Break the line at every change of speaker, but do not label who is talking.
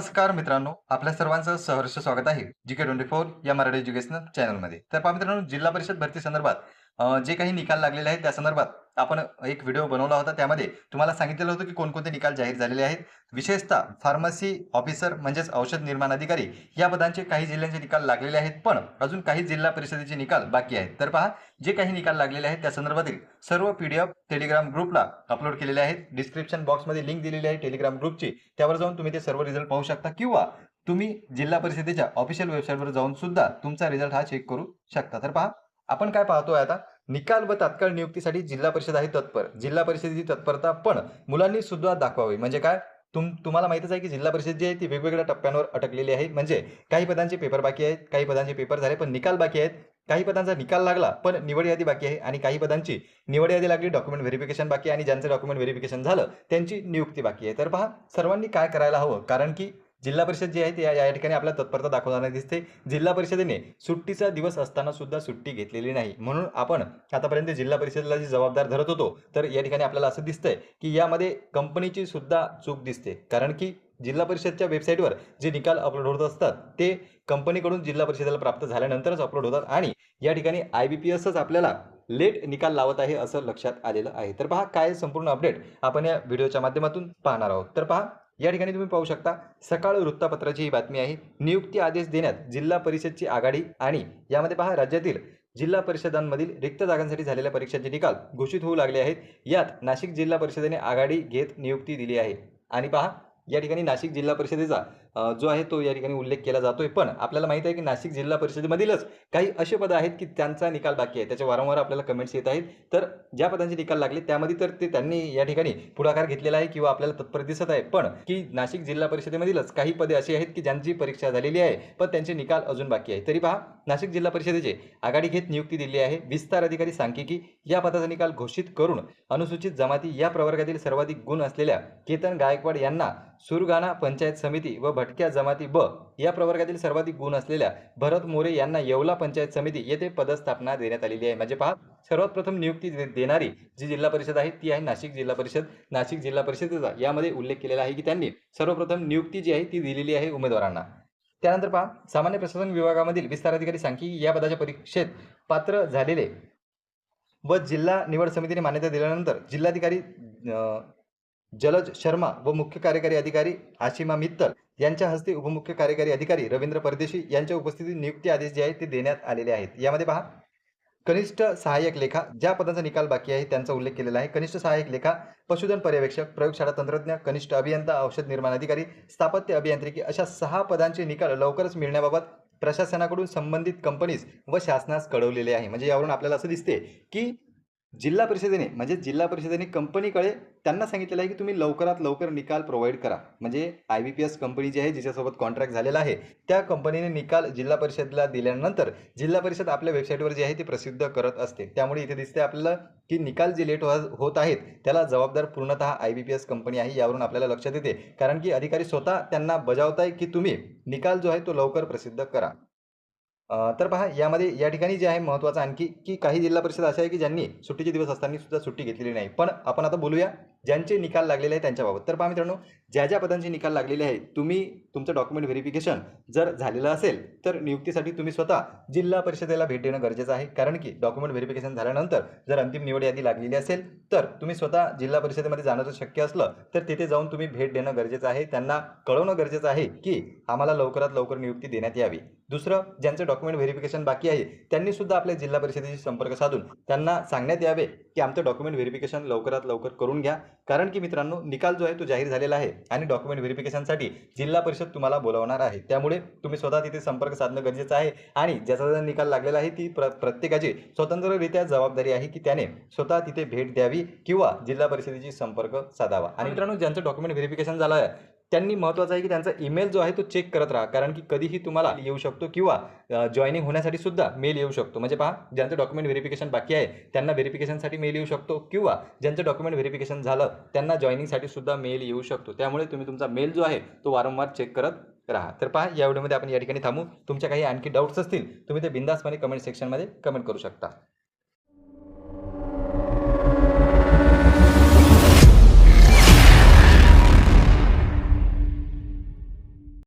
नमस्कार मित्रांनो आपल्या सर्वांचं सहर्ष स्वागत आहे. जी के ट्वेंटी फोर या मराठी एज्युकेशनल चॅनलमध्ये. तर पहा मित्रांनो जिल्हा परिषद भरती संदर्भात जे काही निकाल लागलेले आहेत त्या संदर्भात आपण एक व्हिडिओ बनवला होता. त्यामध्ये तुम्हाला सांगितलेलं होतं की कोणकोणते निकाल जाहीर झालेले आहेत. विशेषतः फार्मसी ऑफिसर म्हणजेच औषध निर्माण अधिकारी या पदांचे काही जिल्ह्यांचे निकाल लागलेले आहेत. पण अजून काही जिल्हा परिषदेचे निकाल बाकी आहेत. तर पहा जे काही निकाल लागलेले आहेत त्या संदर्भातील सर्व पी डी एफ टेलिग्राम ग्रुपला अपलोड केलेले आहेत. डिस्क्रिप्शन बॉक्समध्ये लिंक दिलेली आहे टेलिग्राम ग्रुपची त्यावर जाऊन तुम्ही ते सर्व रिझल्ट पाहू शकता किंवा तुम्ही जिल्हा परिषदेच्या ऑफिशियल वेबसाईटवर जाऊन सुद्धा तुमचा रिझल्ट हा चेक करू शकता. तर पहा आपण काय पाहतोय आता? निकाल व तात्काळ नियुक्तीसाठी जिल्हा परिषद आहे तत्पर. जिल्हा परिषदेची तत्परता पण मुलांनी सुद्धा दाखवावी. म्हणजे काय? तुम तुम्हाला माहितच आहे की जिल्हा परिषद जी आहे ती वेगवेगळ्या टप्प्यांवर अटकलेली आहे. म्हणजे काही पदांचे पेपर बाकी आहेत काही पदांचे पेपर झाले पण निकाल बाकी आहेत. काही पदांचा निकाल लागला पण निवड यादी बाकी आहे. आणि काही पदांची निवड यादी लागली डॉक्युमेंट व्हेरिफिकेशन बाकी आहे. आणि ज्यांचं डॉक्युमेंट व्हेरिफिकेशन झालं त्यांची नियुक्ती बाकी आहे. तर पहा सर्वांनी काय करायला हवं? कारण की जिल्हा परिषद जी आहे ती या या ठिकाणी आपल्या तत्परता दाखवताना दिसते. जिल्हा परिषदेने सुट्टीचा दिवस असताना सुद्धा सुट्टी घेतलेली नाही. म्हणून आपण आतापर्यंत जिल्हा परिषदेला जी जबाबदार धरत होतो तर या ठिकाणी आपल्याला असं दिसतंय की यामध्ये कंपनीची सुद्धा चूक दिसते. कारण की जिल्हा परिषदच्या वेबसाईटवर जे निकाल अपलोड होत असतात ते कंपनीकडून जिल्हा परिषदेला प्राप्त झाल्यानंतरच अपलोड होतात आणि या ठिकाणी आय बी पी एसच आपल्याला लेट निकाल लावत आहे असं लक्षात आलेलं आहे. तर पहा काय संपूर्ण अपडेट आपण या व्हिडिओच्या माध्यमातून पाहणार आहोत. तर पहा या ठिकाणी तुम्ही पाहू शकता सकाळ वृत्तपत्राची ही बातमी आहे. नियुक्ती आदेश देण्यात जिल्हा परिषदची आघाडी आणि यामध्ये पहा राज्यातील जिल्हा परिषदांमधील रिक्त जागांसाठी झालेल्या परीक्षांचे निकाल घोषित होऊ लागले आहेत. यात नाशिक जिल्हा परिषदेने आघाडी घेत नियुक्ती दिली आहे. आणि पहा या ठिकाणी नाशिक जिल्हा परिषदेचा जो आहे तो या ठिकाणी उल्लेख केला जातोय. पण आपल्याला माहिती आहे की नाशिक जिल्हा परिषदेमधीलच काही असे पदं आहेत की त्यांचा निकाल बाकी आहे. त्याच्या वारंवार आपल्याला कमेंट्स येत आहेत. तर ज्या पदांचे निकाल लागले त्यामध्ये तर ते त्यांनी या ठिकाणी पुढाकार घेतलेला आहे किंवा आपल्याला तत्पर दिसत आहे. पण की नाशिक जिल्हा परिषदेमधीलच काही पदे अशी आहेत की ज्यांची परीक्षा झालेली आहे पण त्यांचे निकाल अजून बाकी आहे. तरी पहा नाशिक जिल्हा परिषदेचे आघाडी घेत नियुक्ती दिली आहे विस्तार अधिकारी सांख्यिकी. या पदाचा निकाल घोषित करून अनुसूचित जमाती या प्रवर्गातील सर्वाधिक गुण असलेल्या केतन गायकवाड यांना सुरगाणा पंचायत समिती व भटक्या जमाती ब या प्रवर्गातील सर्वाधिक गुण असलेल्या भरत मोरे यांना येवला पंचायत समिती येथे पदस्थापना देण्यात आलेली आहे. म्हणजे पहा सर्वात प्रथम नियुक्ती दे- देणारी जी जिल्हा परिषद आहे ती आहे नाशिक जिल्हा परिषद. नाशिक जिल्हा परिषदेचा यामध्ये उल्लेख केलेला आहे की त्यांनी सर्वप्रथम नियुक्ती जी आहे ती दिलेली आहे उमेदवारांना. त्यानंतर पहा सामान्य प्रशासन विभागामधील विस्तार अधिकारी सांख्यिकी या पदाच्या परीक्षेत पात्र झालेले व जिल्हा निवड समितीने मान्यता दिल्यानंतर जिल्हाधिकारी अं, जलज शर्मा व मुख्य कार्यकारी अधिकारी आशिमा मित्तल यांच्या हस्ते उपमुख्य कार्यकारी अधिकारी रवींद्र परदेशी यांच्या उपस्थितीत नियुक्ती आदेश जे आहेत ते देण्यात आलेले आहेत. यामध्ये पहा कनिष्ठ सहाय्यक लेखा ज्या पदांचा निकाल बाकी आहे त्यांचा उल्लेख केलेला आहे. कनिष्ठ सहाय्यक लेखा पशुधन पर्यवेक्षक प्रयोगशाळा तंत्रज्ञ कनिष्ठ अभियंता औषध निर्माण अधिकारी स्थापत्य अभियांत्रिकी अशा सहा पदांचे निकाल लवकरच मिळण्याबाबत प्रशासनाकडून संबंधित कंपनीज व शासनास कळवलेले आहे. म्हणजे यावरून आपल्याला असं दिसते की जिल्हा परिषदेने म्हणजे जिल्हा परिषदेने कंपनीकडे त्यांना सांगितलेलं आहे की तुम्ही लवकरात लवकर निकाल प्रोव्हाइड करा. म्हणजे I B P S company जी आहे जिच्यासोबत कॉन्ट्रॅक्ट झालेला आहे त्या कंपनीने निकाल जिल्हा परिषदला दिल्यानंतर जिल्हा परिषद आपल्या वेबसाईटवर जे आहे ते प्रसिद्ध करत असते. त्यामुळे इथे दिसते आपल्याला की निकाल जे लेट होत आहेत त्याला जबाबदार पूर्णतः I B P S company आहे यावरून आपल्याला लक्षात येते. कारण की अधिकारी स्वतः त्यांना बजावताय की तुम्ही निकाल जो आहे तो लवकर प्रसिद्ध करा. तर पहा यामध्ये या ठिकाणी जे आहे महत्त्वाचं आणखी की काही जिल्हा परिषद अशा आहे की ज्यांनी सुट्टीचे दिवस असताना सुद्धा सुट्टी घेतलेली नाही. पण आपण आता बोलूया ज्यांचे निकाल लागलेले आहे त्यांच्याबाबत. तर पहा मित्रांनो ज्या ज्या पदांचे निकाल लागलेले आहे तुम्ही तुमचं डॉक्युमेंट व्हेरिफिकेशन जर झालेलं असेल तर नियुक्तीसाठी तुम्ही स्वतः जिल्हा परिषदेला भेट देणं गरजेचं आहे. कारण की डॉक्युमेंट व्हेरिफिकेशन झाल्यानंतर जर अंतिम निवड यादी लागलेली असेल तर तुम्ही स्वतः जिल्हा परिषदेमध्ये जाणं जर शक्य असलं तर तिथे जाऊन तुम्ही भेट देणं गरजेचं आहे. त्यांना कळवणं गरजेचं आहे की आम्हाला लवकरात लवकर नियुक्ती देण्यात यावी. दुसरं ज्यांचं डॉक्युमेंट व्हेरिफिकेशन बाकी आहे त्यांनी सुद्धा आपल्या जिल्हा परिषदेशी संपर्क साधून त्यांना सांगण्यात यावे. की आमचं डॉक्युमेंट व्हेरिफिकेशन लवकरात लवकर करून घ्या. कारण की मित्रांनो निकाल जो आहे तो जाहीर झालेला आहे आणि डॉक्युमेंट व्हेरिफिकेशनसाठी जिल्हा परिषद तुम्हाला बोलावणार आहे. त्यामुळे तुम्ही स्वतः तिथे संपर्क साधणं गरजेचं आहे आणि ज्याचा ज्याचा निकाल लागलेला आहे ती प्र प्रत्येकाची स्वतंत्ररित्या जबाबदारी आहे की त्याने स्वतः तिथे भेट द्यावी किंवा जिल्हा परिषदेशी संपर्क साधावा. आणि मित्रांनो ज्यांचं डॉक्युमेंट व्हेरिफिकेशन झालं आहे त्यांनी महत्त्वाचं आहे की त्यांचा ईमेल जो आहे तो चेक करत राहा. कारण की कधीही तुम्हाला येऊ शकतो किंवा जॉईनिंग होण्यासाठी सुद्धा मेल येऊ शकतो. म्हणजे पहा ज्यांचं डॉक्युमेंट व्हेरिफिकेशन बाकी आहे त्यांना व्हेरिफिकेशनसाठी मेल येऊ शकतो किंवा ज्यांचं डॉक्युमेंट व्हेरिफिकेशन झालं त्यांना जॉईनिंगसाठी सुद्धा मेल येऊ शकतो. त्यामुळे तुम्ही तुमचा मेल जो आहे तो वारंवार चेक करत राहा. तर पहा या व्हिडिओमध्ये आपण या ठिकाणी थांबू. तुमच्या काही आणखी डाऊट्स असतील तुम्ही ते बिंदासपणे कमेंट सेक्शनमध्ये कमेंट करू शकता.